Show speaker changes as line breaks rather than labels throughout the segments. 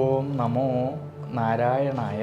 ഓം നമോ നാരായണായ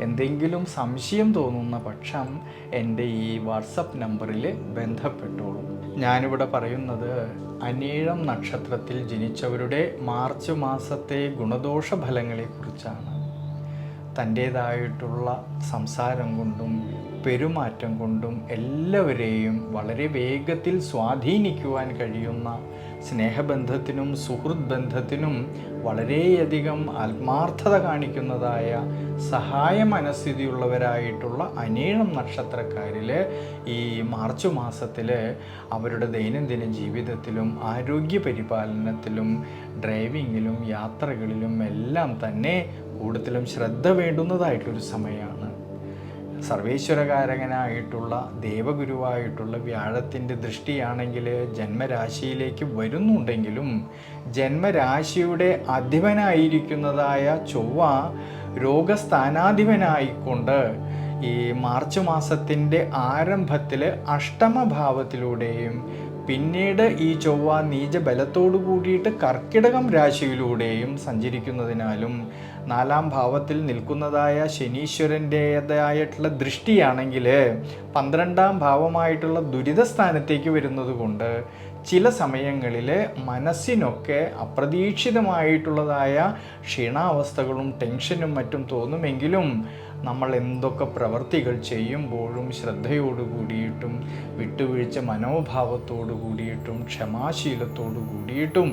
എന്തെങ്കിലും സംശയം തോന്നുന്ന പക്ഷം എന്റെ ഈ വാട്സപ്പ് നമ്പറിൽ ബന്ധപ്പെട്ടോളൂ. ഞാനിവിടെ പറയുന്നത് അനീഴം നക്ഷത്രത്തിൽ ജനിച്ചവരുടെ മാർച്ച് മാസത്തെ ഗുണദോഷ ഫലങ്ങളെക്കുറിച്ചാണ് തന്റേതായിട്ടുള്ള സംസാരം കൊണ്ടും പെരുമാറ്റം കൊണ്ടും എല്ലാവരെയും വളരെ വേഗത്തിൽ സ്വാധീനിക്കുവാൻ കഴിയുന്ന സ്നേഹബന്ധത്തിനും സുഹൃത് ബന്ധത്തിനും വളരെയധികം ആത്മാർത്ഥത കാണിക്കുന്നതായ സഹായ മനസ്ഥിതിയുള്ളവരായിട്ടുള്ള അനേകം നക്ഷത്രക്കാരിൽ ഈ മാർച്ച് മാസത്തിൽ അവരുടെ ദൈനംദിന ജീവിതത്തിലും ആരോഗ്യ പരിപാലനത്തിലും ഡ്രൈവിങ്ങിലും യാത്രകളിലും എല്ലാം തന്നെ കൂടുതലും ശ്രദ്ധ വേണ്ടുന്നതായിട്ടൊരു സമയമാണ് സർവേശ്വരകാരകനായിട്ടുള്ള ദേവഗുരുവായിട്ടുള്ള വ്യാഴത്തിന്റെ ദൃഷ്ടിയാണെങ്കിൽ ജന്മരാശിയിലേക്ക് വരുന്നുണ്ടെങ്കിലും ജന്മരാശിയുടെ അധിപനായിരിക്കുന്നതായ ചൊവ്വ രോഗസ്ഥാനാധിപനായിക്കൊണ്ട് ഈ മാർച്ച് മാസത്തിന്റെ ആരംഭത്തിൽ അഷ്ടമഭാവത്തിലൂടെയും പിന്നീട് ഈ ചൊവ്വ നീചബലത്തോടു കൂടിയിട്ട് കർക്കിടകം രാശിയിലൂടെയും സഞ്ചരിക്കുന്നതിനാലും നാലാം ഭാവത്തിൽ നിൽക്കുന്നതായ ശനീശ്വരന്റേതായിട്ടുള്ള ദൃഷ്ടിയാണെങ്കിൽ പന്ത്രണ്ടാം ഭാവമായിട്ടുള്ള ദുരിതസ്ഥാനത്തേക്ക് വരുന്നത് കൊണ്ട് ചില സമയങ്ങളിൽ മനസ്സിനൊക്കെ അപ്രതീക്ഷിതമായിട്ടുള്ളതായ ക്ഷീണാവസ്ഥകളും ടെൻഷനും മറ്റും തോന്നുമെങ്കിലും നമ്മൾ എന്തൊക്കെ പ്രവൃത്തികൾ ചെയ്യുമ്പോഴും ശ്രദ്ധയോടു കൂടിയിട്ടും വിട്ടുവീഴ്ച മനോഭാവത്തോടു കൂടിയിട്ടും ക്ഷമാശീലത്തോടു കൂടിയിട്ടും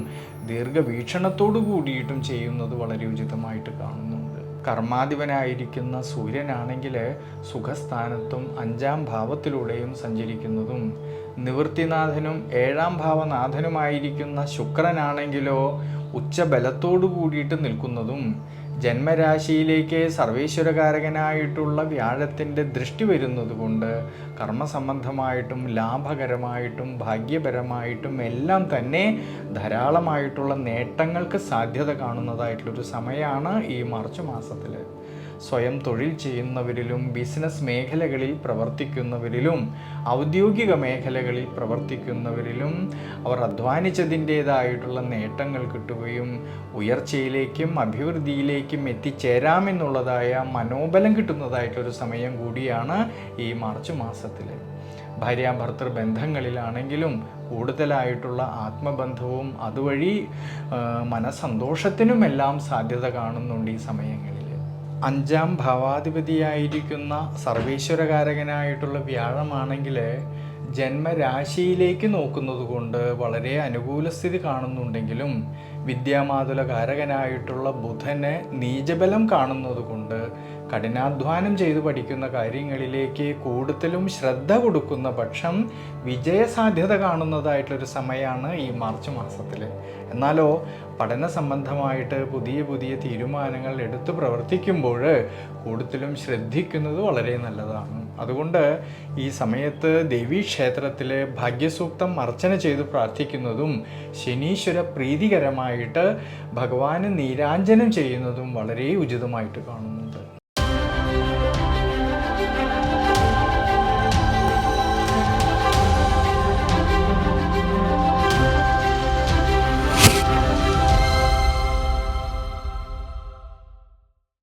ദീർഘവീക്ഷണത്തോടു കൂടിയിട്ടും ചെയ്യുന്നത് വളരെ ഉചിതമായിട്ട് കാണുന്നുണ്ട്. കർമാധിപനായിരിക്കുന്ന സൂര്യനാണെങ്കിൽ സുഖസ്ഥാനത്തും അഞ്ചാം ഭാവത്തിലൂടെയും സഞ്ചരിക്കുന്നതും നിവൃത്തിനാഥനും ഏഴാം ഭാവനാഥനുമായിരിക്കുന്ന ശുക്രനാണെങ്കിലോ ഉച്ചബലത്തോടു കൂടിയിട്ട് നിൽക്കുന്നതും ജന്മരാശിയിലേക്ക് സർവീശ്വരകാരകനായിട്ടുള്ള വ്യാഴത്തിന്റെ ദൃഷ്ടി വരുന്നത് കൊണ്ട് കർമ്മസംബന്ധമായിട്ടും ലാഭകരമായിട്ടും ഭാഗ്യപരമായിട്ടും എല്ലാം തന്നെ ധാരാളമായിട്ടുള്ള നേട്ടങ്ങൾക്ക് സാധ്യത കാണുന്നതായിട്ടുള്ളൊരു സമയമാണ് ഈ മാർച്ച് മാസത്തിൽ സ്വയം തൊഴിൽ ചെയ്യുന്നവരിലും ബിസിനസ് മേഖലകളിൽ പ്രവർത്തിക്കുന്നവരിലും ഔദ്യോഗിക മേഖലകളിൽ പ്രവർത്തിക്കുന്നവരിലും അവർ അധ്വാനിച്ചതിന്റേതായിട്ടുള്ള നേട്ടങ്ങൾ കിട്ടുകയും ഉയർച്ചയിലേക്കും അഭിവൃദ്ധിയിലേക്കും എത്തിച്ചേരാമെന്നുള്ളതായ മനോബലം കിട്ടുന്നതായിട്ടൊരു സമയം കൂടിയാണ് ഈ മാർച്ച് മാസത്തിൽ ഭാര്യ ഭാര്യാഭർത്തൃ ബന്ധങ്ങളിലാണെങ്കിലും കൂടുതലായിട്ടുള്ള ആത്മബന്ധവും അതുവഴി മനസ്സന്തോഷത്തിനുമെല്ലാം സാധ്യത കാണുന്നുണ്ട് ഈ സമയങ്ങളിൽ. അഞ്ചാം ഭാവാധിപതിയായിരിക്കുന്ന സർവേശ്വരകാരകനായിട്ടുള്ള വ്യാഴമാണെങ്കിൽ ജന്മരാശിയിലേക്ക് നോക്കുന്നത് കൊണ്ട് വളരെ അനുകൂല സ്ഥിതി കാണുന്നുണ്ടെങ്കിലും വിദ്യാമാതുല കാരകനായിട്ടുള്ള ബുധനെ നീചബലം കാണുന്നത് കൊണ്ട് കഠിനാധ്വാനം ചെയ്തു പഠിക്കുന്ന കാര്യങ്ങളിലേക്ക് കൂടുതലും ശ്രദ്ധ കൊടുക്കുന്ന പക്ഷം വിജയസാധ്യത കാണുന്നതായിട്ടുള്ളൊരു സമയമാണ് ഈ മാർച്ച് മാസത്തിൽ എന്നാലോ പഠന സംബന്ധമായിട്ട് പുതിയ പുതിയ തീരുമാനങ്ങൾ എടുത്തു പ്രവർത്തിക്കുമ്പോൾ കൂടുതലും ശ്രദ്ധിക്കുന്നത് വളരെ നല്ലതാണ്. അതുകൊണ്ട് ഈ സമയത്ത് ദേവീക്ഷേത്രത്തിൽ ഭാഗ്യസൂക്തം അർച്ചന ചെയ്ത് പ്രാർത്ഥിക്കുന്നതും ശനീശ്വര പ്രീതികരമായിട്ട് ഭഗവാന് നീരാഞ്ജനം ചെയ്യുന്നതും വളരെ ഉചിതമായിട്ട് കാണുന്നുണ്ട്.